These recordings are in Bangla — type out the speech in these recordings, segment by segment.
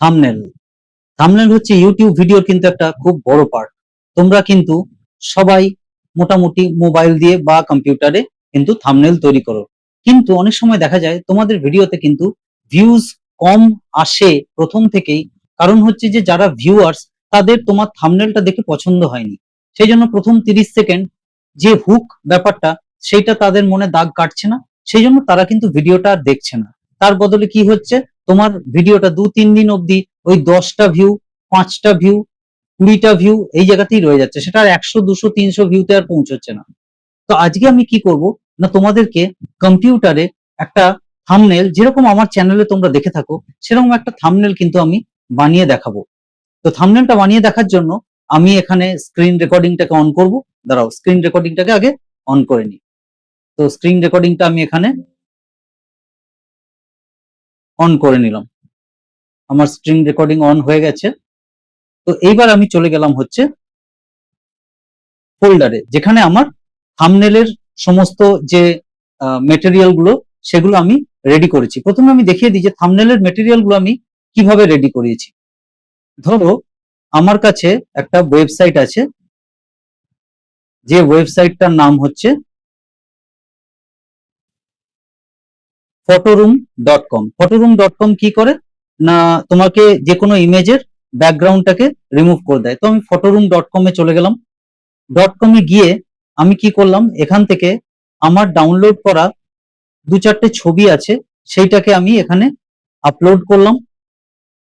থামনেল থামনেল হচ্ছে ইউটিউব ভিডিওর কিন্তু একটা খুব বড় পার্ট তোমরা কিন্তু সবাই মোটামুটি মোবাইল দিয়ে বা কম্পিউটারে কিন্তু থামনেল তৈরি করো। কিন্তু অনেক সময় দেখা যায় তোমাদের ভিডিওতে কিন্তু ভিউজ কম আসে প্রথম থেকেই। কারণ হচ্ছে যে যারা ভিউয়ার্স তাদের তোমার থামনেলটা দেখে পছন্দ হয়নি। সেই জন্য প্রথম তিরিশ সেকেন্ড যে হুক ব্যাপারটা, সেইটা তাদের মনে দাগ কাটছে না। সেই জন্য তারা কিন্তু ভিডিওটা আর দেখছে না। তার বদলে কি হচ্ছে? তোমার ভিডিওটা দু, তিন দিন অবধি ওই দশটা ভিউ পাঁচটা ভিউ কুড়িটা ভিউ এই জায়গাতেই রয়ে যাচ্ছে। সেটা আর একশো, দুশো, তিনশো ভিউতে আর পৌঁছচ্ছে না। তো আজকে আমি কি করব? না, তোমাদেরকে কম্পিউটারে একটা থামনেল যেরকম আমার চ্যানেলে তোমরা দেখে থাকো, সেরকম একটা থামনেল কিন্তু আমি বানিয়ে দেখাবো। তো থামনেলটা বানিয়ে দেখার জন্য আমি এখানে স্ক্রিন রেকর্ডিংটাকে অন করব। দাঁড়াও স্ক্রিন রেকর্ডিংটাকে আগে অন করে নিই। তো স্ক্রিন রেকর্ডিংটা আমি এখানে অন করে নিলাম। আমার স্ক্রিন রেকর্ডিং অন হয়ে গেছে। তো এইবার আমি চলে গেলাম হচ্ছে ফোল্ডারে যেখানে আমার থামনেলের সমস্ত যে মেটেরিয়ালগুলো, সেগুলো আমি রেডি করেছি। প্রথমে আমি দেখিয়ে দিই যে থামনেলের মেটেরিয়ালগুলো আমি কীভাবে রেডি করিয়েছি ধরো, আমার কাছে একটা ওয়েবসাইট আছে। যে ওয়েবসাইটটার নাম হচ্ছে Photoroom dot com Photoroom dot com কি করে? না, তোমাকে যে কোনো ইমেজের ব্যাকগ্রাউন্ডটাকে রিমুভ করে দেয়। তো আমি ফটোরুম ডট কমে চলে গেলাম। ডট কমে গিয়ে আমি কি করলাম? এখান থেকে আমার ডাউনলোড করা দু চারটে ছবি আছে, সেইটাকে আমি এখানে আপলোড করলাম।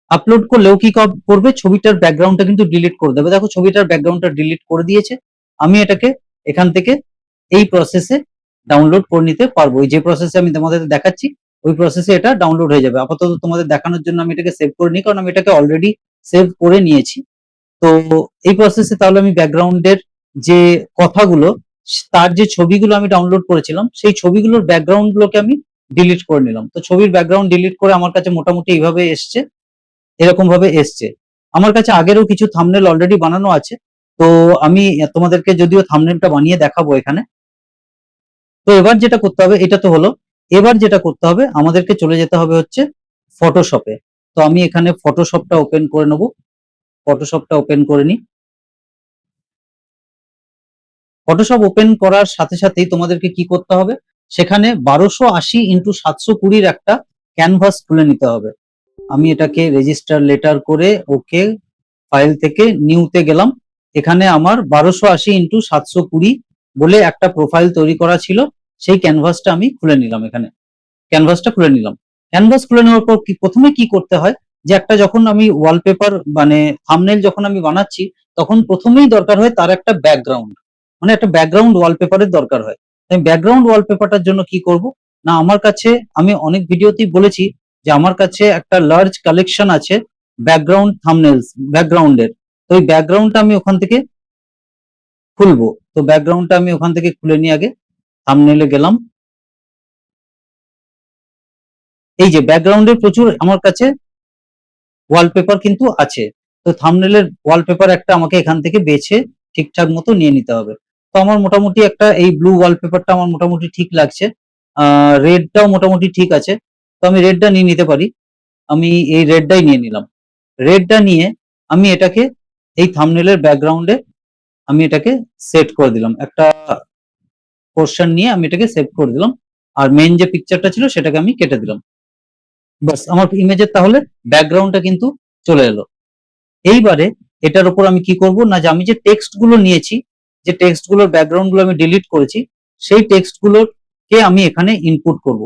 আপলোড করলেও কি কর- করবে? ছবিটার ব্যাকগ্রাউন্ডটা কিন্তু ডিলিট করে দেবে। দেখো, ছবিটার ব্যাকগ্রাউন্ডটা ডিলিট করে দিয়েছে। আমি এটাকে এখান থেকে এই প্রসেসে ডাউনলোড করে নিতে পারব। এই যে প্রসেসে আমি তোমাদের দেখাচ্ছি, ওই প্রসেসে এটা ডাউনলোড হয়ে যাবে। আপাতত তোমাদের দেখানোর জন্য আমি এটাকে সেভ করে নিই, কারণ আমি এটাকে অলরেডি সেভ করে নিয়েছি। তো এই প্রসেসে তাহলে আমি ব্যাকগ্রাউন্ডের যে কথাগুলো, তার যে ছবিগুলো আমি ডাউনলোড করেছিলাম, সেই ছবিগুলোর ব্যাকগ্রাউন্ড গুলোকে আমি ডিলিট করে নিলাম। তো ছবির ব্যাকগ্রাউন্ড ডিলিট করে আমার কাছে মোটামুটি এইভাবে এসছে, এরকম ভাবে এসছে। আমার কাছে আগেরও কিছু থামনেল অলরেডি বানানো আছে, তো আমি তোমাদেরকে যদিও থামনেলটা বানিয়ে দেখাবো এখানে। তো এবার যেটা করতে হবে, এটা তো হলো, এবার যেটা করতে হবে, আমাদেরকে চলে যেতে হবে হচ্ছে ফটোশপে তো আমি এখানে ফটোশপটা ওপেন করে নেব। ফটোশপটা ওপেন করে নিই। ফটোশপ ওপেন করার সাথে সাথেই তোমাদেরকে কি করতে হবে, সেখানে বারোশো আশি ইন্টু সাতশো কুড়ির একটা ক্যানভাস খুলে নিতে হবে। আমি এটাকে রেজিস্টার লেটার করে ওকে ফাইল থেকে নিউতে গেলাম। এখানে আমার বারোশো আশি ইন্টু সাতশো কুড়ি বলে একটা প্রোফাইল তৈরি করা ছিল। সেই ক্যানভাসটা আমি খুলে নিলাম এখানে। ক্যানভাসটা খুলে নিলাম। ক্যানভাস খুলে নেওয়ার পর কি প্রথমে কি করতে হয়? যে একটা যখন আমি ওয়ালপেপার মানে থামনেল যখন আমি বানাচ্ছি, তখন প্রথমেই দরকার হয় তার একটা ব্যাকগ্রাউন্ড মানে একটা ব্যাকগ্রাউন্ড ওয়ালপেপারের দরকার হয়। আমি ব্যাকগ্রাউন্ড ওয়ালপেপারটার জন্য কি করব? না, আমার কাছে, আমি অনেক ভিডিওতেই বলেছি যে আমার কাছে একটা লার্জ কালেকশন আছে ব্যাকগ্রাউন্ড থামনেলস ব্যাকগ্রাউন্ডের তো ওই ব্যাকগ্রাউন্ডটা আমি ওখান থেকে খুলবো। তো ব্যাকগ্রাউন্ডটা আমি ওখান থেকে খুলে নিয়ে আগে। থামনেলে গেলাম। এই যে ব্যাকগ্রাউন্ডের প্রচুর আমার কাছে ওয়ালপেপার কিন্তু আছে। তো থামনেলের ওয়ালপেপার একটা আমাকে এখান থেকে বেছে ঠিকঠাক মতো নিয়ে নিতে হবে। তো আমার মোটামুটি একটা এই ব্লু ওয়ালপেপারটা আমার মোটামুটি ঠিক লাগছে। আহ রেডটাও মোটামুটি ঠিক আছে। তো আমি রেডটা নিয়ে নিতে পারি। আমি এই রেডটাই নিয়ে নিলাম। রেডটা নিয়ে আমি এটাকে এই থামনেলের ব্যাকগ্রাউন্ডে আমি এটাকে সেট করে দিলাম। একটা পোর্শন নিয়ে আমি এটাকে সেভ করে দিলাম। আর মেন যে পিকচারটা ছিল সেটাকে আমি কেটে দিলাম। বাস আমার ইমেজের তাহলে ব্যাকগ্রাউন্ডটা কিন্তু চলে এলো। এইবারে এটার উপর আমি কি করব না যে আমি যে টেক্সটগুলো নিয়েছি, যে টেক্সটগুলোর ব্যাকগ্রাউন্ডগুলো আমি ডিলিট করেছি, সেই টেক্সট গুলোকে আমি এখানে ইনপুট করব।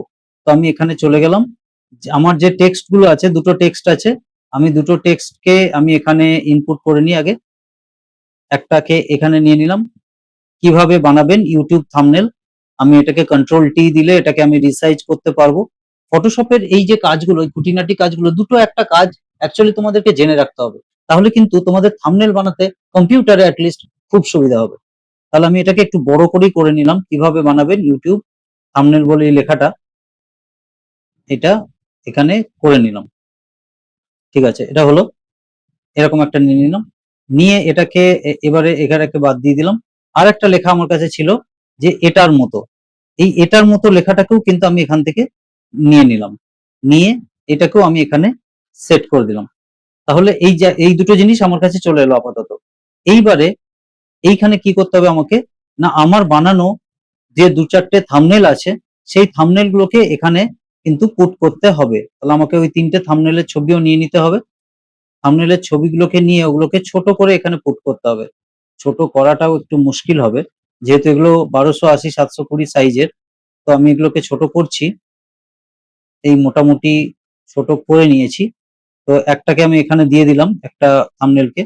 তো আমি এখানে চলে গেলাম। আমার যে টেক্সটগুলো আছে, দুটো টেক্সট আছে, আমি দুটো টেক্সটকে আমি এখানে ইনপুট করে নিই আগে। একটাকে এখানে নিয়ে নিলাম। কীভাবে বানাবেন ইউটিউব থামনেল আমি এটাকে কন্ট্রোল টি দিলে এটাকে আমি রিসাইজ করতে পারব। ফটোশপের এই যে কাজগুলো খুঁটিনাটি কাজগুলো, দুটো একটা কাজ অ্যাকচুয়ালি তোমাদেরকে জেনে রাখতে হবে। তাহলে কিন্তু তোমাদের থামনেল বানাতে কম্পিউটারে অ্যাটলিস্ট খুব সুবিধা হবে। তাহলে আমি এটাকে একটু বড় করেই করে নিলাম, কীভাবে বানাবেন ইউটিউব থামনেল বলে এই লেখাটা। এটা এখানে করে নিলাম। ঠিক আছে, এটা হলো, এরকম একটা নিয়ে নিলাম। নিয়ে এটাকে এবারে এখানে বাদ দিয়ে দিলাম। আর একটা লেখা আমার কাছে ছিল যে এটার মতো। এই এটার মতো লেখাটাকেও কিন্তু আমি এখান থেকে নিয়ে নিলাম। নিয়ে এটাকেও আমি এখানে সেট করে দিলাম। তাহলে এই এই দুটো জিনিস আমার কাছে চলে এলো আপাতত। এইবারে এইখানে কি করতে হবে আমাকে? না, আমার বানানো যে দু চারটে থামনেল আছে, সেই থামনেল গুলোকে এখানে কিন্তু পুট করতে হবে। তাহলে আমাকে ওই তিনটে থামনেলের ছবিও নিয়ে নিতে হবে। থামনেলের ছবিগুলোকে নিয়ে ওগুলোকে ছোট করে এখানে পুট করতে হবে। ছোট করাটাও একটু মুশকিল হবে। যেহেতু এগুলো বারোশো আশি, সাতশো কুড়ি সাইজের, তো আমি এগুলোকে ছোট করছি। এই মোটামুটি ছোট করে নিয়েছি। তো একটাকে আমি এখানে দিয়ে দিলাম, একটা থামনেলকে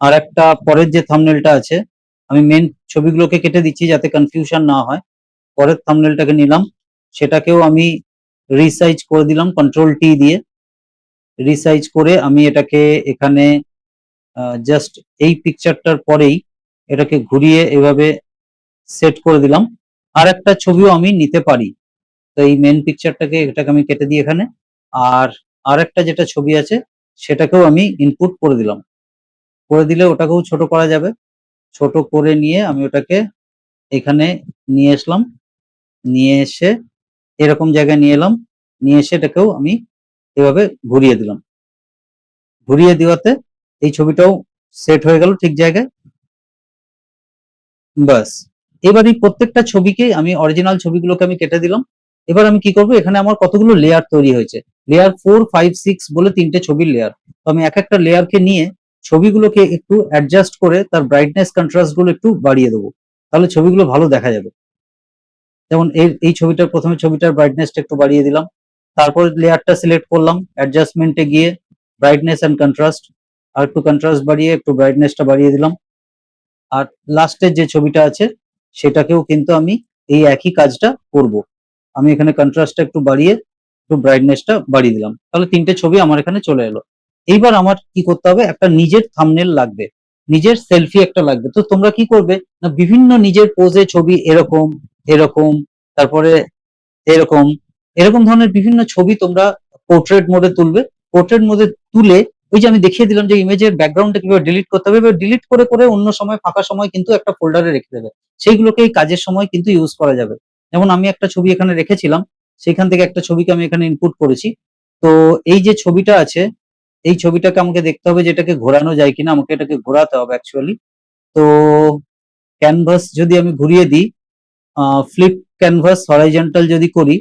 আর একটা পরের যে থামনেলটা আছে, আমি মেন ছবিগুলোকে কেটে দিচ্ছি যাতে কনফিউশন না হয়। পরের থামনেলটাকে নিলাম, সেটাকেও আমি রিসাইজ করে দিলাম কন্ট্রোল টি দিয়ে। রিসাইজ করে আমি এটাকে এখানে জাস্ট এই পিকচারটার পরেই এটাকে ঘুরিয়ে এভাবে সেট করে দিলাম। আর একটা ছবিও আমি নিতে পারি। তো এই মেন পিকচারটাকে এটাকে আমি কেটে দিই এখানে। আর আর একটা যেটা ছবি আছে, সেটাকেও আমি ইনপুট করে দিলাম। করে দিলে ওটাকেও ছোট করা যাবে। ছোট করে নিয়ে আমি ওটাকে এখানে নিয়ে আসলাম। নিয়ে এসে এরকম জায়গায় নিয়ে এলাম। নিয়ে এসে এটাকেও আমি এভাবে ঘুরিয়ে দিলাম। ঘুরিয়ে দেওয়াতে এই ছবিটাও সেট হয়ে গেল ঠিক জায়গায়। বাস এবার এই প্রত্যেকটা ছবিকে আমি অরিজিনাল ছবিগুলোকে আমি কেটে দিলাম। এবার আমি কি করব? এখানে আমার কতগুলো লেয়ার তৈরি হয়েছে। লেয়ার ফোর ফাইভ সিক্স বলে তিনটে ছবির লেয়ার তো আমি এক একটা লেয়ারকে নিয়ে ছবিগুলোকে একটু অ্যাডজাস্ট করে তার ব্রাইটনেস কন্ট্রাস্টগুলো একটু বাড়িয়ে দেবো। তাহলে ছবিগুলো ভালো দেখা যাবে। যেমন এই এই ছবিটার প্রথমে ছবিটার ব্রাইটনেসটা একটু বাড়িয়ে দিলাম। তারপর লেয়ারটা সিলেক্ট করলাম। অ্যাডজাস্টমেন্টে গিয়ে ব্রাইটনেস অ্যান্ড কন্ট্রাস্ট আর একটু কন্ট্রাস্ট বাড়িয়ে, একটু ব্রাইটনেসটা বাড়িয়ে দিলাম। আর লাস্টের যে ছবিটা আছে, সেটাকেও কিন্তু আমি এই একই কাজটা করব। আমি এখানে কন্ট্রাস্টটা একটু বাড়িয়ে, একটু ব্রাইটনেসটা বাড়িয়ে দিলাম। তাহলে তিনটে ছবি আমার এখানে চলে এলো। এইবার আমার কি করতে হবে? একটা নিজের থামনেল লাগবে। নিজের সেলফি একটা লাগবে। তো তোমরা কি করবে? না, বিভিন্ন নিজের পোজে ছবি এরকম এরকম, তারপরে এরকম এরকম ধরনের বিভিন্ন ছবি তোমরা পোর্ট্রেট মোডে তুলবে। পোর্ট্রেট মোডে তুলে ওই যে আমি দেখিয়ে দিলাম যে ইমেজের ব্যাকগ্রাউন্ডটা কীভাবে ডিলিট করতে হবে, এবার ডিলিট করে করে অন্য সময় ফাঁকা সময় কিন্তু একটা ফোল্ডারে রেখে দেবে। সেইগুলোকে এই কাজের সময় কিন্তু ইউজ করা যাবে। যেমন আমি একটা ছবি এখানে রেখেছিলাম সেখান থেকে একটা ছবিকে আমি এখানে ইনপুট করেছি। তো এই যে ছবিটা আছে, এই ছবিটাকে আমাকে দেখতে হবে যে এটাকে ঘোরানো যায় কিনা, আমাকে এটাকে ঘোরাতে হবে অ্যাকচুয়ালি তো ক্যানভাস যদি আমি ঘুরিয়ে দিই ফ্লিপ ক্যানভাস হরাইজেন্টাল যদি করি,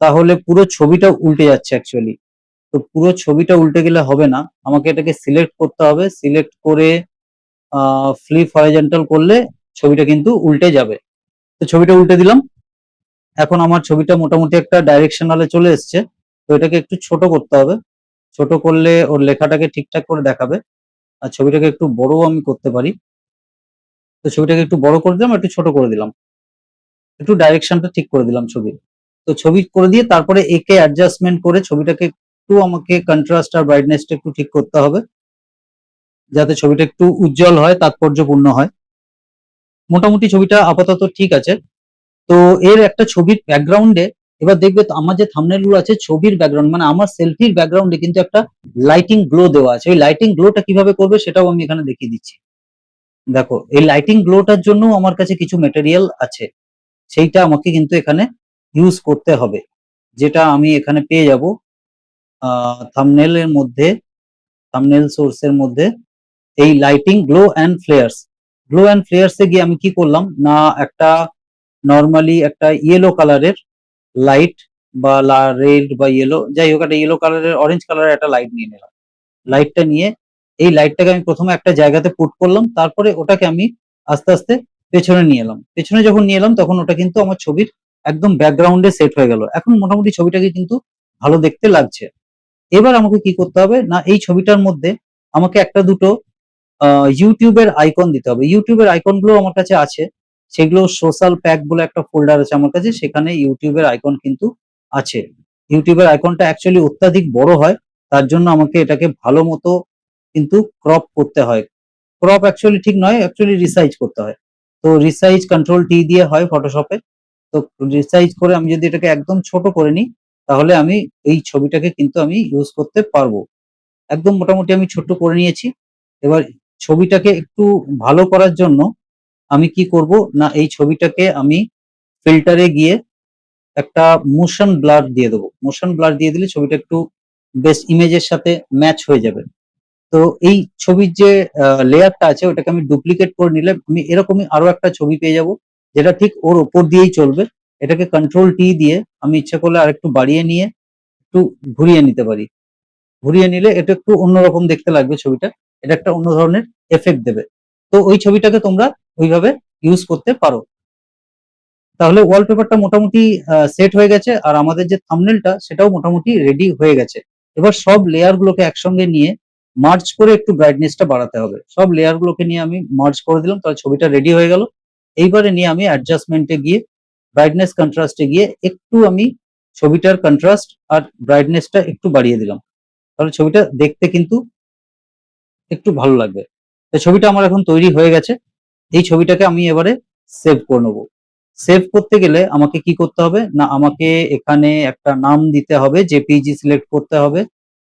তাহলে পুরো ছবিটা উল্টে যাচ্ছে অ্যাকচুয়ালি তো পুরো ছবিটা উল্টে গেলে হবে না। আমাকে এটাকে সিলেক্ট করতে হবে। সিলেক্ট করে ফ্লিপ হরাইজন্টাল করলে ছবিটা কিন্তু উল্টে যাবে। তো ছবিটা উল্টে দিলাম। এখন আমার ছবিটা মোটামুটি একটা ডাইরেকশনালে চলে এসছে। তো এটাকে একটু ছোট করতে হবে। ছোট করলে ওর লেখাটাকে ঠিকঠাক করে দেখাবে। আর ছবিটাকে একটু বড়ও আমি করতে পারি। তো ছবিটাকে একটু বড় করে দিলাম, একটু ছোট করে দিলাম। একটু ডাইরেকশনটা ঠিক করে দিলাম ছবির। তো ছবি করে দিয়ে তারপরে একে অ্যাডজাস্টমেন্ট করে ছবিটাকে একটু আমাকে কন্ট্রাস্ট আর ব্রাইটনেসটা একটু ঠিক করতে হবে, যাতে ছবিটা একটু উজ্জ্বল হয়, তাৎপর্যপূর্ণ হয়। মোটামুটি ছবিটা আপাতত ঠিক আছে। তো এর একটা ছবির ব্যাকগ্রাউন্ডে এবার দেখবে আমার যে থামনেলগুলো আছে, ছবির ব্যাকগ্রাউন্ড মানে আমার সেলফির ব্যাকগ্রাউন্ডে কিন্তু একটা লাইটিং গ্লো দেওয়া আছে। ওই লাইটিং গ্লোটা কীভাবে করবে সেটাও আমি এখানে দেখিয়ে দিচ্ছি। দেখো, এই লাইটিং গ্লোটার জন্য আমার কাছে কিছু মেটেরিয়াল আছে। সেইটা আমাকে কিন্তু এখানে ইউজ করতে হবে। যেটা আমি এখানে পেয়ে যাব। থামনেল এর মধ্যে থামনেল সোর্সের মধ্যে এই lighting glow and flares glow and flares গিয়ে আমি কি করলাম? না, একটা নর্মালি একটা ইয়েলো কালারের লাইট বা রেড বা ইয়েলো যাই হোক, একটা ইয়েলো কালারের অরেঞ্জ কালারের একটা লাইট নিয়ে নিলাম। লাইটটা নিয়ে এই লাইটটাকে আমি প্রথমে একটা জায়গাতে পুট করলাম, তারপরে ওটাকে আমি আস্তে আস্তে পেছনে নিয়ে এলাম। পেছনে যখন নিয়ে এলাম, তখন ওটা কিন্তু আমার ছবির একদম ব্যাকগ্রাউন্ডে সেট হয়ে গেল। এখন মোটামুটি ছবিটাকে কিন্তু ভালো দেখতে লাগছে। এবার আমাকে কি করতে হবে? না, এই ছবিটার মধ্যে আমাকে একটা দুটো ইউটিউবের আইকন দিতে হবে। ইউটিউবের আইকনগুলো আমার কাছে আছে। সেগুলো সোশ্যাল প্যাক বলে একটা ফোল্ডার আছে আমার কাছে। সেখানে ইউটিউবের আইকন কিন্তু আছে। ইউটিউবের আইকনটা অ্যাকচুয়ালি অত্যাধিক বড় হয়। তার জন্য আমাকে এটাকে ভালো মতো কিন্তু ক্রপ করতে হয়। ক্রপ অ্যাকচুয়ালি ঠিক নয় অ্যাকচুয়ালি রিসাইজ করতে হয়। তো রিসাইজ কন্ট্রোল টি দিয়ে হয় ফটোশপে তো রিসাইজ করে আমি যদি এটাকে একদম ছোট করে নিই তাহলে আমি এই ছবিটাকে কিন্তু আমি ইউজ করতে পারব। একদম মোটামুটি আমি ছোট করে নিয়েছি। এবার ছবিটাকে একটু ভালো করার জন্য আমি কি করব? না, এই ছবিটাকে আমি ফিল্টারে গিয়ে একটা মোশন ব্লার দিয়ে দেবো। মোশন ব্লার দিয়ে দিলে ছবিটা একটু বেস্ট ইমেজের সাথে ম্যাচ হয়ে যাবে। তো এই ছবির যে লেয়ারটা আছে, ওটাকে আমি ডুপ্লিকেট করে নিলে আমি এরকমই আরও একটা ছবি পেয়ে যাব, যেটা ঠিক ওর ওপর দিয়েই চলবে। এটাকে কন্ট্রোল টি দিয়ে আমি ইচ্ছা করলে আরেকটু বাড়িয়ে নিয়ে একটু ঘুরিয়ে নিতে পারি। ঘুরিয়ে নিলে এটা একটু অন্যরকম দেখতে লাগবে ছবিটা। এটা একটা অন্য ধরনের এফেক্ট দেবে। তো ওই ছবিটাকে তোমরা ওইভাবে ইউজ করতে পারো। তাহলে ওয়ালপেপারটা মোটামুটি সেট হয়ে গেছে আর আমাদের যে থামনেলটা সেটাও মোটামুটি রেডি হয়ে গেছে। এবার সব লেয়ার গুলোকে একসঙ্গে নিয়ে মার্চ করে একটু ব্রাইটনেসটা বাড়াতে হবে। সব লেয়ার গুলোকে নিয়ে আমি মার্চ করে দিলাম, তাহলে ছবিটা রেডি হয়ে গেল। এইবারে নিয়ে আমি অ্যাডজাস্টমেন্টে গিয়ে ব্রাইটনেস কন্ট্রাস্টে গিয়ে একটু আমি ছবিটার কন্ট্রাস্ট আর ব্রাইটনেসটা একটু বাড়িয়ে দিলাম। তাহলে ছবিটা দেখতে কিন্তু একটু ভালো লাগবে। তো ছবিটা আমার এখন তৈরি হয়ে গেছে। এই ছবিটাকে আমি এবারে সেভ করে নেব। সেভ করতে গেলে আমাকে কি করতে হবে? না, আমাকে এখানে একটা নাম দিতে হবে, যে জেপিজি সিলেক্ট করতে হবে।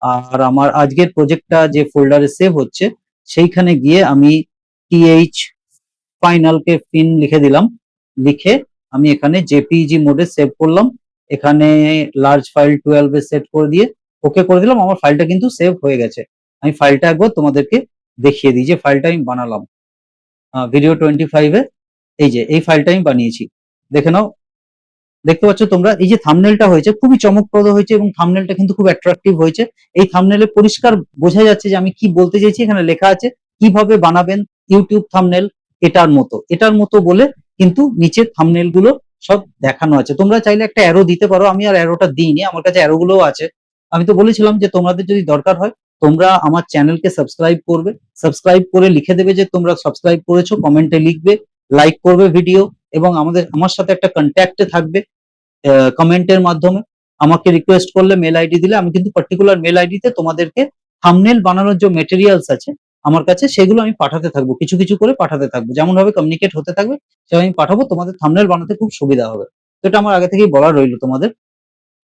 আর আমার আজকের প্রজেক্টটা যে ফোল্ডারে সেভ হচ্ছে, সেইখানে গিয়ে আমি টিএইচ ফাইনালকে ফিন লিখে দিলাম। লিখে আমি এখানে জেপিজি মোডে সেভ করলাম। এখানে লার্জ ফাইল টুয়েলভে সেট করে দিয়ে ওকে করে দিলাম। আমার ফাইলটা কিন্তু সেভ হয়ে গেছে। আমি ফাইলটা একবার তোমাদেরকে দেখিয়ে দিই যে ফাইলটা আমি বানালাম। ভিডিও টোয়েন্টি ফাইভে এই যে, এই ফাইলটা আমি বানিয়েছি। দেখে নাও। দেখতে পাচ্ছ তোমরা, এই যে থামনেলটা হয়েছে খুবই চমকপ্রদ হয়েছে এবং থামনেলটা কিন্তু খুব অ্যাট্রাকটিভ হয়েছে। এই থামনেলে পরিষ্কার বোঝা যাচ্ছে যে আমি কি বলতে চাইছি। এখানে লেখা আছে, কীভাবে বানাবেন ইউটিউব থামনেল এটার মতো। এটার মতো বলে কিন্তু নিচের থামনেলগুলো সব দেখানো আছে। তোমরা চাইলে একটা অ্যারো দিতে পারো, আমি আর অ্যারোটা দিইনি, আমার কাছে অ্যারো গুলোও আছে। আমি তো বলেছিলাম যে তোমাদের যদি দরকার হয়, তোমরা আমার চ্যানেলকে সাবস্ক্রাইব করবে। সাবস্ক্রাইব করে লিখে দেবে যে তোমরা সাবস্ক্রাইব করেছ কমেন্টে লিখবে লাইক করবে ভিডিও এবং আমাদের, আমার সাথে একটা কন্ট্যাক্টে থাকবে কমেন্টের মাধ্যমে। আমাকে রিকোয়েস্ট করলে মেল আইডি দিলে, আমি কিন্তু পার্টিকুলার মেল আইডিতে তোমাদেরকে থামনেল বানানোর যে মেটেরিয়ালস আছে আমার কাছে সেগুলো আমি পাঠাতে থাকব, কিছু কিছু করে পাঠাতে থাকব। যেমন ভাবে কমিউনিকেট হতে থাকবে, সেভাবে আমি পাঠাবো, তোমাদের থামনেল বানাতে খুব সুবিধা হবে। তো এটা আমার আগে থেকেই বলা রইল তোমাদের।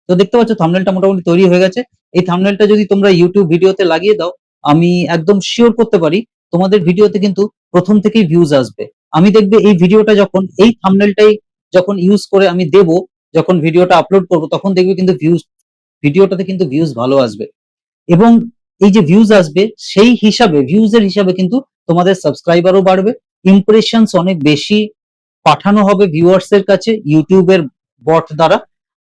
তো দেখতে পাচ্ছ থামনেলটা মোটামুটি তৈরি হয়ে গেছে। এই থামনেলটা যদি তোমরা ইউটিউব ভিডিওতে লাগিয়ে দাও, আমি একদম শিওর করতে পারি তোমাদের ভিডিওতে কিন্তু প্রথম থেকেই ভিউজ আসবে। আমি দেখবে এই ভিডিওটা যখন, এই থামনেলটাই যখন ইউজ করে আমি দেব, যখন ভিডিওটা আপলোড করব, তখন দেখবে কিন্তু ভিউজ ভিডিওটাতে কিন্তু ভিউজ ভালো আসবে। এবং এই যে ভিউজ আসবে, সেই হিসাবে ভিউজের হিসাবে কিন্তু তোমাদের সাবস্ক্রাইবারও বাড়বে। ইমপ্রেশনস অনেক বেশি পাঠানো হবে ভিউয়ার্স এর কাছে ইউটিউবের বট দ্বারা।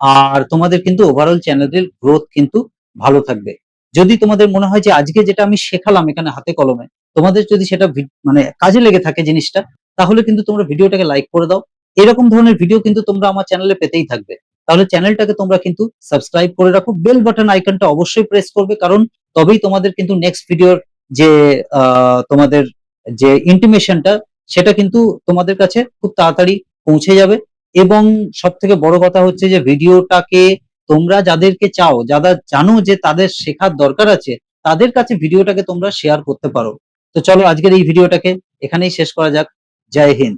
আর তোমাদের কিন্তু ওভারঅল চ্যানেলের গ্রোথ কিন্তু ভালো থাকবে। যদি তোমাদের মনে হয় যে আজকে যেটা আমি শেখালাম এখানে হাতে কলমে, তোমাদের যদি সেটা মানে কাজে লেগে থাকে জিনিসটা, তাহলে কিন্তু তোমরা ভিডিওটাকে লাইক করে দাও। এরকম ধরনের ভিডিও কিন্তু তোমরা আমার চ্যানেলে পেতেই থাকবে। তাহলে চ্যানেলটাকে তোমরা কিন্তু সাবস্ক্রাইব করে রাখো। বেল বাটন আইকনটা অবশ্যই প্রেস করবে। কারণ তবেই তোমাদের কিন্তু নেক্সট ভিডিওর যে তোমাদের যে ইন্টিমেশনটা সেটা কিন্তু তোমাদের কাছে খুব তাড়াতাড়ি পৌঁছে যাবে। এবং সব থেকে বড় কথা হচ্ছে যে ভিডিওটাকে তোমরা যাদেরকে চাও, যারা জানো যে তাদের শেখার দরকার আছে, তাদের কাছে ভিডিওটাকে তোমরা শেয়ার করতে পারো। তো চলো আজকের এই ভিডিওটাকে এখানেই শেষ করা যাক। জয় হিন্দ।